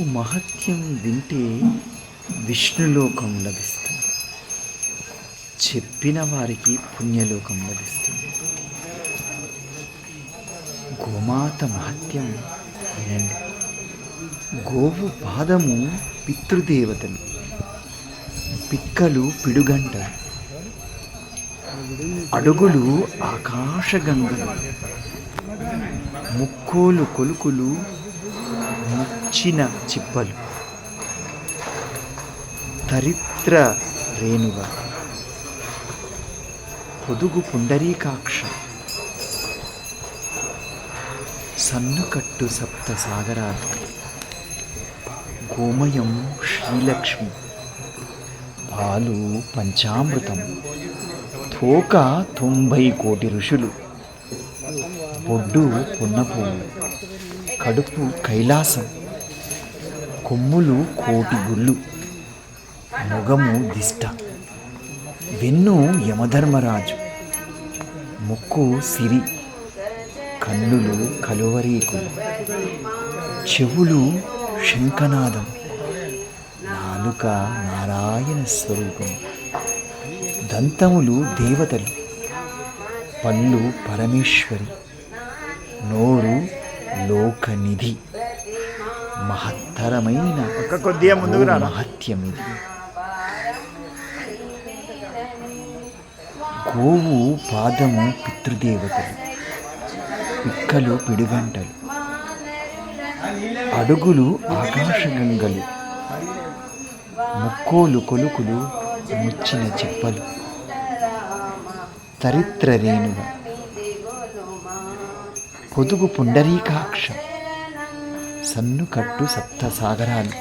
విష్ణువు మహత్యం వింటే విష్ణులోకం లభిస్తుంది. చెప్పిన వారికి పుణ్యలోకం లభిస్తుంది. గోమాత మహత్యం వినండి. గోవు పాదము పితృదేవతలు పిక్కలు పిడుగంటలు అడుగులు ఆకాశగంగలు ముక్కోలు కొలుకులు ముచ్చిన చిప్పలు. తరిత్ర రేణువ. పొదుగు పుండరీకాక్ష. సన్నుకట్టు సప్త సాగరాలు గోమయం శ్రీలక్ష్మి. పాలు పంచామృతం. తోక తొంభై కోటి ఋషులు. బొడ్డు పున్నపువ్వు కడుపు కైలాసం. కొమ్ములు కోటి గుళ్ళు. మొగము దిష్ట. వెన్ను యమధర్మరాజు. ముక్కు సిరి. కన్నులు కలువరీకులు. చెవులు శంఖనాదం. నాలుక నారాయణ స్వరూపం. దంతములు దేవతలు. పళ్ళు పరమేశ్వరి. నోరు లోకనిధి. మహత్తరమైన కొద్దిగా ముందుకు మహత్యం ఇది. గోవు పాదము పితృదేవతలు పిక్కలు పిడిగంటలు అడుగులు ఆకాశగంగలు ముక్కోలు కొలుకులు ముచ్చిన చిప్పలు తరిత్ర రేణువ పొదుగు పుండరీకాక్ష సన్నుకట్టు సప్త సాగరాలు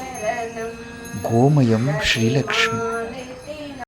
గోమయం శ్రీలక్ష్మి